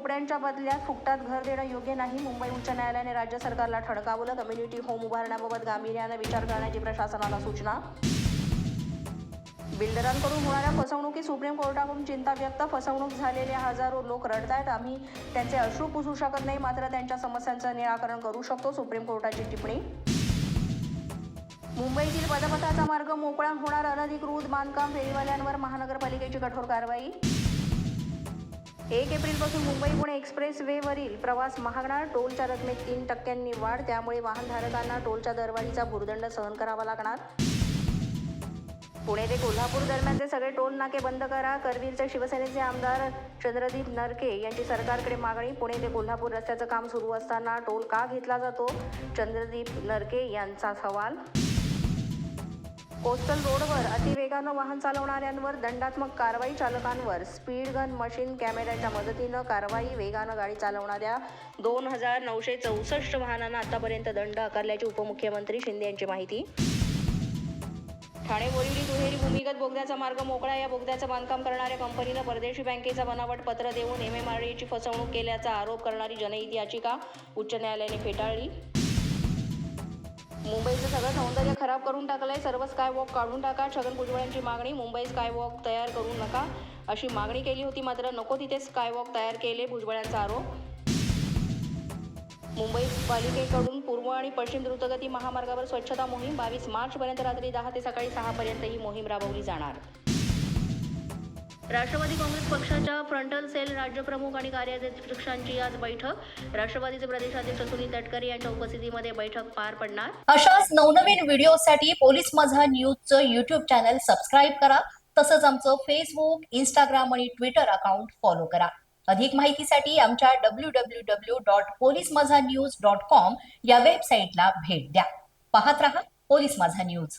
झोपड्यांच्या बदल्यात फुकटात घर देणं योग्य नाही. मुंबई उच्च न्यायालयाने राज्य सरकारला ठणकावलं. कम्युनिटी होम उभारण्याबाबत गांभीर्यानं विचार करण्याची प्रशासनाला सूचना. बिल्डरांकडून होणाऱ्या फसवणुकी सुप्रीम कोर्टाकडून चिंता व्यक्त. फसवणूक झालेले हजारो लोक रडतायत. आम्ही त्यांचे अश्रू पुसू शकत नाही. मात्र त्यांच्या समस्यांचं निराकरण करू शकतो सुप्रीम कोर्टाची टिप्पणी. मुंबईतील पदपथाचा मार्ग मोकळा होणार. अनधिकृत बांधकाम फेरीवाल्यांवर महानगरपालिकेची कठोर कारवाई. एक एप्रिलपासून मुंबई पुणे एक्सप्रेस वेवरील प्रवास महागणार. टोलच्या रकमेत तीन टक्क्यांनी वाढ त्यामुळे वाहनधारकांना टोलच्या दरवाढीचा भुर्दंड सहन करावा लागणार. पुणे ते कोल्हापूर दरम्यानचे सगळे टोल नाके बंद करा. करवीरचे शिवसेनेचे आमदार चंद्रदीप नरके यांची सरकारकडे मागणी. पुणे ते कोल्हापूर रस्त्याचं काम सुरू असताना टोल का घेतला जातो? चंद्रदीप नरके यांचा सवाल कोस्टल रोडवर अतिवेगानं वाहन चालवणाऱ्यांवर दंडात्मक कारवाई चालकांवर स्पीड गन मशीन कॅमेऱ्याच्या मदतीनं कारवाई वेगानं गाडी चालवणाऱ्या दोन हजार नऊशे चौसष्ट वाहनांना आतापर्यंत दंड आकारल्याची उपमुख्यमंत्री शिंदे यांची माहिती. ठाणे बोरिवली दुहेरी भूमिगत बोगद्याचा मार्ग मोकळा. या बोगद्याचं बांधकाम करणाऱ्या कंपनीनं परदेशी बँकेचा बनावट पत्र देऊन एम एम आर डीची फसवणूक केल्याचा आरोप करणारी जनहित याचिका उच्च न्यायालयाने फेटाळली. मुंबईचं सगळं सौंदर्य खराब करून टाकलंय. सर्व स्काय वॉक काढून टाका. छगन भुजबळांची मागणी मुंबई स्काय वॉक तयार करू नका अशी मागणी केली होती. मात्र नको तिथे स्काय वॉक तयार केले भुजबळांचा आरोप. मुंबई पालिकेकडून पूर्व आणि पश्चिम द्रुतगती महामार्गावर स्वच्छता मोहीम बावीस मार्चपर्यंत रात्री दहा ते सकाळी सहापर्यंत ही मोहीम राबवली जाणार. राष्ट्रवादी काँग्रेस पक्षाच्या फ्रंटल सेल राज्यप्रमुख आणि कार्याध्यक्षांची आज बैठक. राष्ट्रवादीचे प्रदेशाध्यक्ष सुनील तटकरे यांच्या उपस्थितीमध्ये बैठक पार पडणार. अशाच नवनवीन व्हिडिओसाठी पोलीस माझा न्यूजचं युट्यूब चॅनल सबस्क्राईब करा. तसंच आमचं फेसबुक इंस्टाग्राम आणि ट्विटर अकाउंट फॉलो करा. अधिक माहितीसाठी आमच्या W W W dot police Majha news dot com या वेबसाईटला भेट द्या. पाहत रहा पोलीस माझा न्यूज.